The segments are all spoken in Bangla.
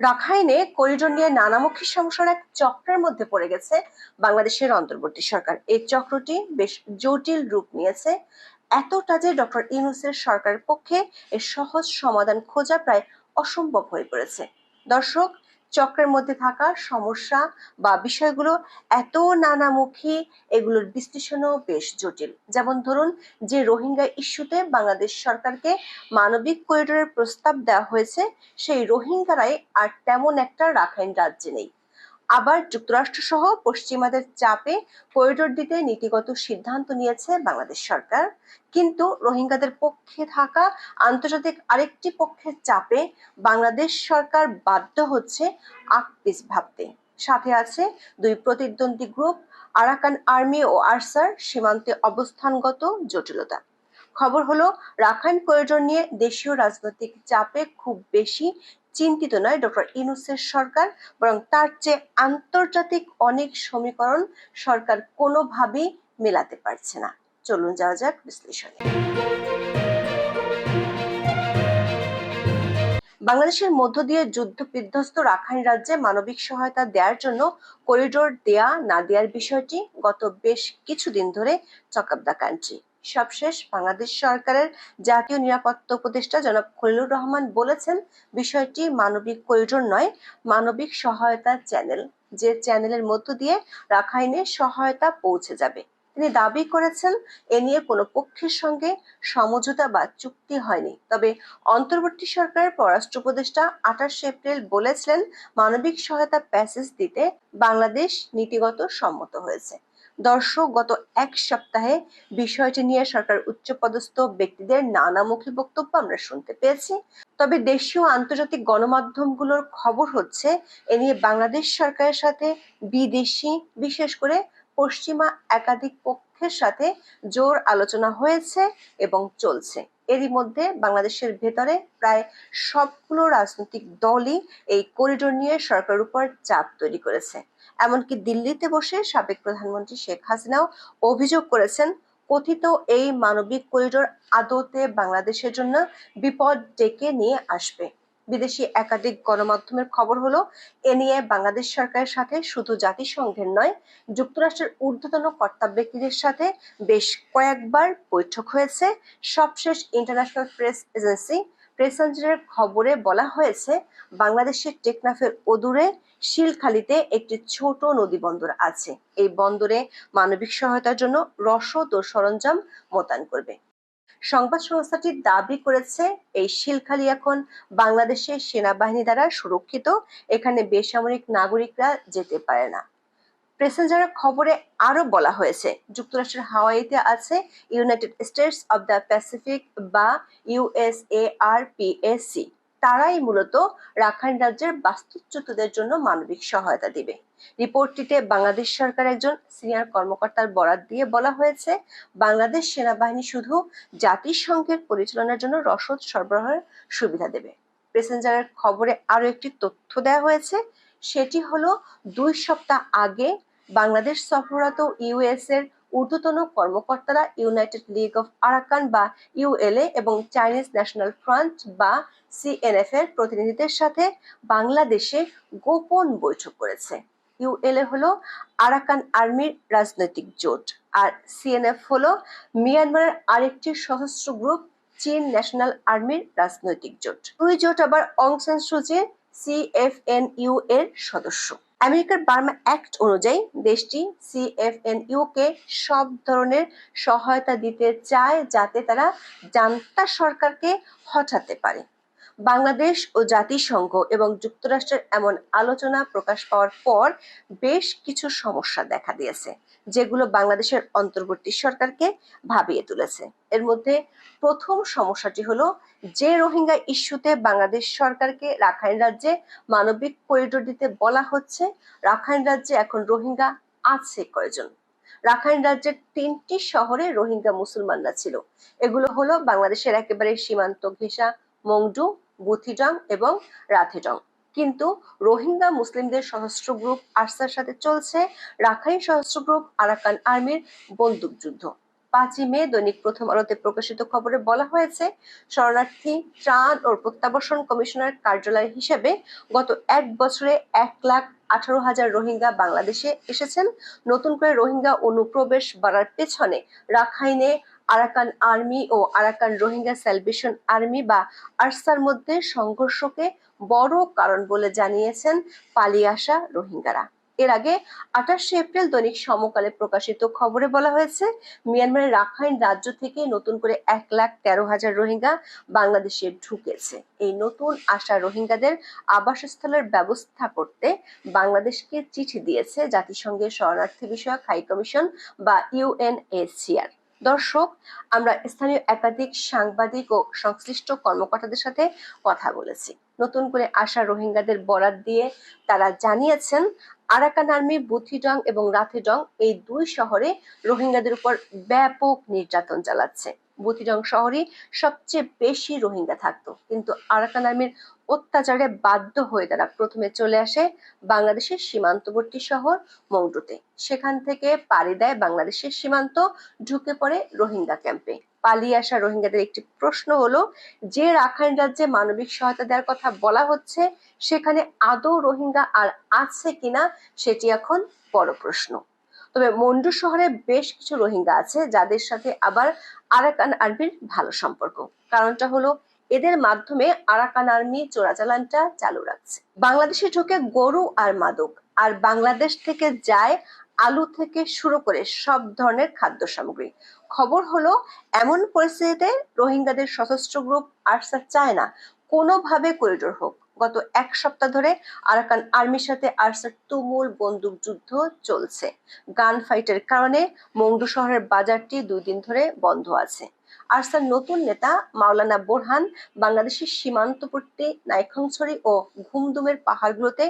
রাখাইনে করিডোর নিয়ে নানামুখী সমস্যার এক চক্রের মধ্যে পড়ে গেছে বাংলাদেশের অন্তর্বর্তী সরকার। এই চক্রটি বেশ জটিল রূপ নিয়েছে। এতটা যে ডক্টর ইউনুসের সরকারের পক্ষে এর সহজ সমাধান খোঁজা প্রায় অসম্ভব হয়ে পড়েছে। দর্শক চক্রের মধ্যে থাকা সমস্যা বা বিষয়গুলো এত নানামুখী, এগুলোর বিশ্লেষণও বেশ জটিল। যেমন ধরুন, যে রোহিঙ্গা ইস্যুতে বাংলাদেশ সরকারকে মানবিক করিডোরের প্রস্তাব দেওয়া হয়েছে, সেই রোহিঙ্গারাই আর তেমন একটা রাখাইন রাজ্যে নেই। আবার যুক্তরাষ্ট্র সহ পশ্চিমাদের চাপে করিডোর দিতে নীতিগত সিদ্ধান্ত নিয়েছে বাংলাদেশ সরকার। কিন্তু রোহিঙ্গাদের পক্ষে থাকা আন্তর্জাতিক আরেকটি পক্ষের চাপে বাংলাদেশ সরকার বাধ্য হচ্ছে আকপিস ভাবতে। সাথে আছে দুই প্রতিদ্বন্দ্বী গ্রুপ, আরাকান আর্মি ও আরসার, সীমান্তে অবস্থানগত জটিলতা। খবর হলো, রাখাইন করিডোর নিয়ে দেশীয় রাজনৈতিক চাপে খুব বেশি চিন্তিত নয়, ডক্টর ইনুসের সরকার, বরং তার চেয়ে আন্তর্জাতিক অনেক সমীকরণ সরকার কোনোভাবেই মেলাতে পারছে না। চলুন যাওয়া যাক বিশ্লেষণে। বাংলাদেশের মধ্য দিয়ে যুদ্ধ বিধ্বস্ত রাখাইন রাজ্যে মানবিক সহায়তা দেওয়ার জন্য করিডোর দেয়া না দেওয়ার বিষয়টি গত বেশ কিছুদিন ধরে চক অব দ্য কান্ট্রি সবশেষ বাংলাদেশ সরকারের জাতীয় নিরাপত্তা উপদেষ্টা জনাব খলিলুর রহমান বলেছেন, বিষয়টি মানবিক করিডোর নয়, মানবিক সহায়তা চ্যানেল, যে চ্যানেলের মধ্য দিয়ে রাখাইনে সহায়তা পৌঁছে যাবে। তিনি দাবি করেছেন, এ নিয়ে কোনো পক্ষের সঙ্গে সমঝোতা বা চুক্তি হয়নি। তবে অন্তর্বর্তী সরকারের পররাষ্ট্র উপদেষ্টা আঠাশে এপ্রিল বলেছিলেন, মানবিক সহায়তা প্যাসেজ দিতে বাংলাদেশ নীতিগত সম্মত হয়েছে। দর্শক গত এক সপ্তাহে বিষয়টি নিয়ে সরকার উচ্চপদস্থ ব্যক্তিদের নানামুখী বক্তব্য আমরা শুনতে পেয়েছি। তবে দেশীয় আন্তর্জাতিক গণমাধ্যমগুলোর খবর হচ্ছে, এ নিয়ে বাংলাদেশ সরকারের সাথে বিদেশি, বিশেষ করে পশ্চিমা একাধিক পক্ষের সাথে জোর আলোচনা হয়েছে এবং চলছে। এরই মধ্যে বাংলাদেশের ভেতরে প্রায় সবগুলো রাজনৈতিক দলই এই করিডোর নিয়ে সরকারের উপর চাপ তৈরি করেছে। এমনকি দিল্লিতে বসে সাবেক প্রধানমন্ত্রী শেখ হাসিনাও অভিযোগ করেছেন, কথিত এই মানবিক করিডোর আদতে বাংলাদেশের জন্য বিপদ ডেকে নিয়ে আসবে। বিদেশি একাধিক গণমাধ্যমের খবর হলো, এ নিয়ে বাংলাদেশ সরকারের সাথে শুধু জাতিসংঘের নয়, যুক্তরাষ্ট্রের ঊর্ধ্বতন কর্তা ব্যক্তিদের সাথে বেশ কয়েকবার বৈঠক হয়েছে। সবশেষ ইন্টারন্যাশনাল প্রেস এজেন্সি খবরে বলা হয়েছে, বাংলাদেশের টেকনাফের অদূরে শিলখালিতে একটি ছোট নদী বন্দর আছে। এই বন্দরে মানবিক সহায়তার জন্য রসদ ও সরঞ্জাম মোতায়েন করবে। সংবাদ সংস্থাটি দাবি করেছে, এই শিলখালি এখন বাংলাদেশের সেনাবাহিনী দ্বারা সুরক্ষিত, এখানে বেসামরিক নাগরিকরা যেতে পারে না। প্রেসেঞ্জারের খবরে আরও বলা হয়েছে, যুক্তরাষ্ট্রের হাওয়াইতে আছে United States of the Pacific বা ইউএসএআরপিএসি তারাই মূলত রাখাইন রাজ্যের বাস্তুচ্যুতদের জন্য মানবিক সহায়তা দিবে। রিপোর্টটিতে বাংলাদেশ সরকার একজন সিনিয়র কর্মকর্তার বরাত দিয়ে বলা হয়েছে, বাংলাদেশ সেনাবাহিনী শুধু জাতিসংঘের পরিচালনার জন্য রসদ সরবরাহের সুবিধা দেবে। প্যাসেঞ্জারের খবরে আরও একটি তথ্য দেওয়া হয়েছে, সেটি হলো দুই সপ্তাহ আগে বাংলাদেশ সফররত ইউএস এর ঊর্ধ্বতন কর্মকর্তারা ইউনাইটেড লিগ অফ আরাকান বা ইউএলএ এবং চাইনিজ ন্যাশনাল ফ্রন্ট বা সিএনএফ এর প্রতিনিধিদের সাথে বাংলাদেশে গোপন বৈঠক করেছে। ইউএলএ হলো আরাকান আর্মির রাজনৈতিক জোট আর সিএনএফ হলো মিয়ানমারের আরেকটি সশস্ত্র গ্রুপ, চীন ন্যাশনাল আর্মির রাজনৈতিক জোট। দুই জোট আবার অং সান সিএফএনইউ এর সদস্য। আমেরিকার বার্মা অ্যাক্ট অনুযায়ী দেশটি সিএফএন ইউকে সব ধরনের সহায়তা দিতে চায় যাতে তারা জান্তা সরকারকে হটাতে পারে। বাংলাদেশ ও জাতিসংঘ এবং যুক্তরাষ্ট্রের এমন আলোচনা প্রকাশ পাওয়ার পর বেশ কিছু সমস্যা দেখা দিয়েছে, যেগুলো বাংলাদেশের অন্তর্বর্তী সরকারকে ভাবিয়ে তুলেছে। এর মধ্যে প্রথম সমস্যাটি হলো যে রোহিঙ্গা ইস্যুতে বাংলাদেশ সরকারকে রাখাইন রাজ্যে মানবিক করিডোর দিতে বলা হচ্ছে। রাখাইন রাজ্যে এখন রোহিঙ্গা আছে কয়জন? রাখাইন রাজ্যের তিনটি শহরে রোহিঙ্গা মুসলমানরা ছিল। এগুলো হলো বাংলাদেশের একেবারে সীমান্ত ঘেঁষা, মংডু বুথিডং এবং রাথিডং কিন্তু রোহিঙ্গা মুসলিমদের সশস্ত্র গ্রুপ আরসার সাথে চলছে রাখাইন সশস্ত্র গ্রুপ আরাকান আর্মির বন্দুক যুদ্ধ। পাঁচই মে দৈনিক প্রথম আলোতে প্রকাশিত খবরে বলা হয়েছে, শরণার্থী ত্রাণ ও প্রত্যাবাসন কমিশনার কার্যালয় হিসেবে গত এক বছরে এক লাখ আঠারো হাজার রোহিঙ্গা বাংলাদেশে এসেছেন। নতুন করে রোহিঙ্গা অনুপ্রবেশ বাড়ার পেছনে রাখাইনে আরাকান আর্মি ও আরাকান রোহিঙ্গা স্যালভেশন আর্মি বা আরসার মধ্যে সংঘর্ষকে বড় কারণ বলে জানিয়েছেন পালিয়ে আসা রোহিঙ্গারা। এর আগে আঠাশে এপ্রিল দৈনিক সমকালে প্রকাশিত খবরে বলা হয়েছে, মিয়ানমারের রাখাইন রাজ্য থেকে নতুন করে এক লাখ তেরো হাজার রোহিঙ্গা বাংলাদেশে ঢুকেছে। এই নতুন আসা রোহিঙ্গাদের আবাসস্থলের ব্যবস্থা করতে বাংলাদেশকে চিঠি দিয়েছে জাতিসংঘের শরণার্থী বিষয়ক হাই কমিশন বা ইউএনএসিআর দর্শক, আমরা স্থানীয় একাধিক সাংবাদিক ও সংশ্লিষ্ট কর্মকর্তাদের সাথে কথা বলেছি। নতুন করে আসা রোহিঙ্গাদের বরাত দিয়ে তারা জানিয়েছেন, আরাকান আর্মি, বুথিডং এবং রাথিডং এই দুই শহরে রোহিঙ্গাদের উপর ব্যাপক নির্যাতন চালাচ্ছে। বুথিডং শহরে সবচেয়ে বেশি রোহিঙ্গা থাকতো। কিন্তু আরাকান আর্মির অত্যাচারে বাধ্য হয়ে তারা প্রথমে চলে আসে বাংলাদেশের সীমান্তবর্তী শহর মংডুতে। সেখান থেকে পাড়ি দেয় বাংলাদেশের সীমান্ত, ঢুকে পড়ে রোহিঙ্গা ক্যাম্পে। পালিয়ে আসা রোহিঙ্গাদের একটি প্রশ্ন হলো, যে রাখাইন রাজ্যে মানবিক সহায়তা দেওয়ার কথা বলা হচ্ছে, সেখানে আদৌ রোহিঙ্গা আর আছে কিনা, সেটি এখন বড় প্রশ্ন। তবে মন্ডু শহরে বেশ কিছু রোহিঙ্গা আছে যাদের সাথে আবার আরাকান আর্মির ভালো সম্পর্ক। কারণটা হলো এদের মাধ্যমে আরাকান আর্মি চোরাচালানটা চালু রাখছে। বাংলাদেশে ঢুকে গরু আর মাদক, আর বাংলাদেশ থেকে যায় আলু থেকে শুরু করে সব ধরনের খাদ্য সামগ্রী। খবর হলো, এমন পরিস্থিতিতে রোহিঙ্গাদের সশস্ত্র গ্রুপ আরসা চায় না, কোনোভাবে করিডোর হোক। গত এক সপ্তাহ ধরে আরাকান আর্মির সাথে আরসার তুমুল বন্দুক যুদ্ধ চলছে। গান ফাইটের কারণে মংডু শহরের বাজারটি দুই দিন ধরে বন্ধ আছে। আরসার নতুন নেতা মাওলানা বোরহান বাংলাদেশের সীমান্তবর্তী নাইখংছড়ি ও ঘুমদুমের পাহাড়গুলোতে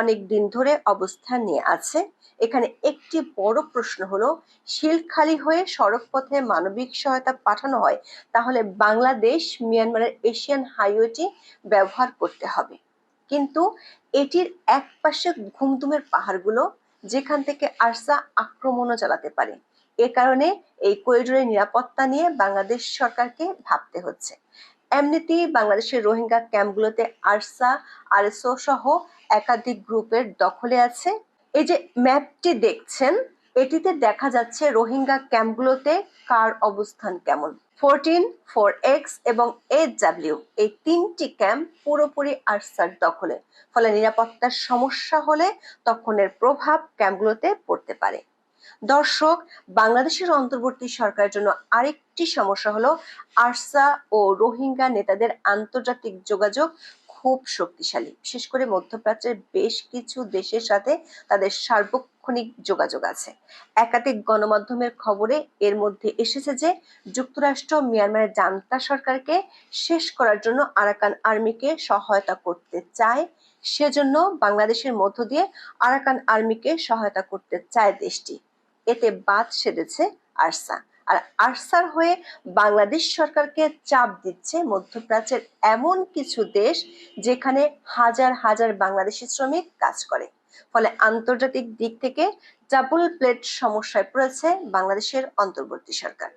অনেক দিন ধরে অবস্থান নিয়ে আছে। এখানে একটি বড় প্রশ্ন হলো শিলখালি হয়ে সড়ক পথে মানবিক সহায়তা পাঠানো হয়, তাহলে বাংলাদেশ মিয়ানমারের এশিয়ান হাইওয়েটি ব্যবহার করতে হবে। কিন্তু এটির এক পাশে ঘুমদুমের পাহাড়গুলো, যেখান থেকে আরসা আক্রমণও চালাতে পারে। এ কারণে এই করিডোরের নিরাপত্তা নিয়ে বাংলাদেশ সরকারকে ভাবতে হচ্ছে। এমনিতেই বাংলাদেশের রোহিঙ্গা ক্যাম্পগুলোতে আরসা, আরএসও সহ একাধিক গ্রুপের দখলে আছে। এই যে ম্যাপটি দেখছেন, এটিতে দেখা যাচ্ছে রোহিঙ্গা ক্যাম্পগুলোতে কার অবস্থান কেমন। ফোরটিন ফোর এক্স এবং এইচ ডাব্লিউ এই তিনটি ক্যাম্প পুরোপুরি আরসার দখলে। ফলে নিরাপত্তার সমস্যা হলে তখন এর প্রভাব ক্যাম্পগুলোতে পড়তে পারে। দর্শক, বাংলাদেশের অন্তর্বর্তী সরকারের জন্য আরেকটি সমস্যা হলো আরসা ও রোহিঙ্গা নেতাদের আন্তর্জাতিক যোগাযোগ খুব শক্তিশালী। বিশেষ করে মধ্যপ্রাচ্যের বেশ কিছু দেশের সাথে তাদের সার্বক্ষণিক যোগাযোগ আছে। একাধিক গণমাধ্যমের খবরে এর মধ্যে এসেছে যে, যুক্তরাষ্ট্র মিয়ানমারের জান্তা সরকারকে শেষ করার জন্য আরাকান আর্মিকে সহায়তা করতে চায়। সেজন্য বাংলাদেশের মধ্য দিয়ে আরাকান আর্মিকে সহায়তা করতে চায় দেশটি। এতে বাদ সেধেছে আরসা। আর আরসার হয়ে বাংলাদেশ সরকারকে চাপ দিচ্ছে মধ্যপ্রাচ্যের এমন কিছু দেশ যেখানে হাজার হাজার বাংলাদেশি শ্রমিক কাজ করে। ফলে আন্তর্জাতিক দিক থেকে ডাবল প্লেট সমস্যায় পড়েছে বাংলাদেশের অন্তর্বর্তী সরকার।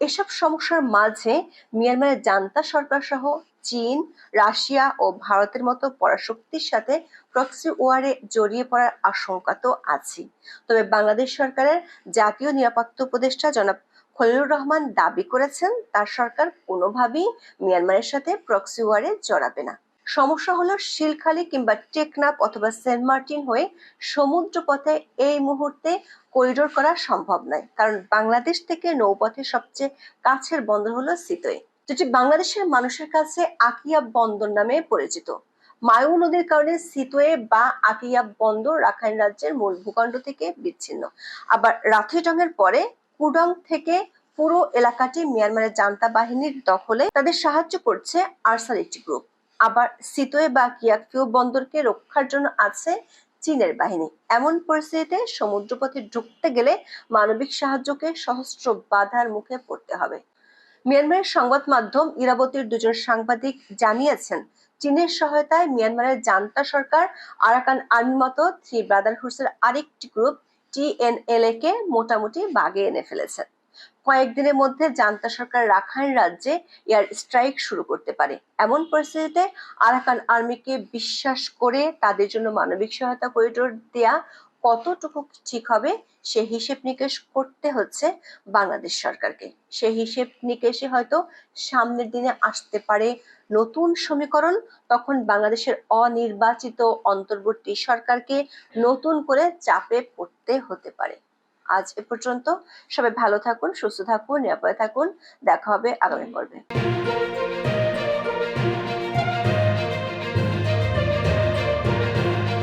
এসব সমস্যার মাঝে মিয়ানমারের জান্তা সরকার সহ চীন, রাশিয়া ও ভারতের মতো পরাশক্তির সাথে প্রক্সি ওয়ারে জড়িয়ে পড়ার আশঙ্কা তো আছেই। তবে বাংলাদেশ সরকারের জাতীয় নিরাপত্তা উপদেষ্টা জনাব খলিলুর রহমান দাবি করেছেন, তার সরকার কোনোভাবেই মিয়ানমারের সাথে প্রক্সি ওয়ারে জড়াবে না। সমস্যা হলো শিলখালি কিংবা টেকনাফ অথবা সেন্ট মার্টিন হয়ে সমুদ্র পথে এই মুহূর্তে করিডোর করা সম্ভব নয়, কারণ বাংলাদেশ থেকে নৌপথে সবচেয়ে কাছের বন্দর হলো সিতোয় যেটি বাংলাদেশের মানুষের কাছে আকিয়া বন্দর নামে পরিচিত। মায়ু নদীর কারণে সিতোয়ে বা আকিয়া বন্দর রাখাইন রাজ্যের মূল ভূখণ্ড থেকে বিচ্ছিন্ন। আবার রাথিডংয়ের পরে কুডং থেকে পুরো এলাকাটি মিয়ানমারের জান্তা বাহিনীর দখলে তাদের সাহায্য করছে আরসার একটি গ্রুপ। আবার সিতোয়ে বা কিয়াকফিউ বন্দরকে রক্ষার জন্য আছে চীনের বাহিনী। এমন পরিস্থিতিতে সমুদ্রপথে ঢুকতে গেলে মানবিক সাহায্যকে সহস্র বাধার মুখে পড়তে হবে। মিয়ানমারের সংবাদ মাধ্যম ইরাবতীর দুজন সাংবাদিক জানিয়েছেন চীনের সহায়তায় মিয়ানমারের জান্তা সরকার, আরাকান আর্মি মতো থ্রি ব্রাদারহুডসের আরেকটি গ্রুপ টিএনএলএ কে মোটামুটি বাগে এনে ফেলেছেন কয়েকদিনের মধ্যে জান্তা সরকার রাখাইন রাজ্যে এয়ার স্ট্রাইক শুরু করতে পারে। এমন পরিস্থিতিতে আরাকান আর্মিকে বিশ্বাস করে তাদের জন্য মানবিক সহায়তা করিডোর দেয়া কতটুকু ঠিক হবে সে হিসেব নিকেশ করতে হচ্ছে বাংলাদেশ সরকারকে। সেই হিসেব নিকেশে হয়তো সামনের দিনে আসতে পারে নতুন সমীকরণ, তখন বাংলাদেশের অনির্বাচিত অন্তর্বর্তী সরকারকে নতুন করে চাপে পড়তে হতে পারে। আজ এ পর্যন্ত সবাই ভালো থাকুন, সুস্থ থাকুন, নিরাপদে থাকুন। দেখা হবে আগামী পর্বে।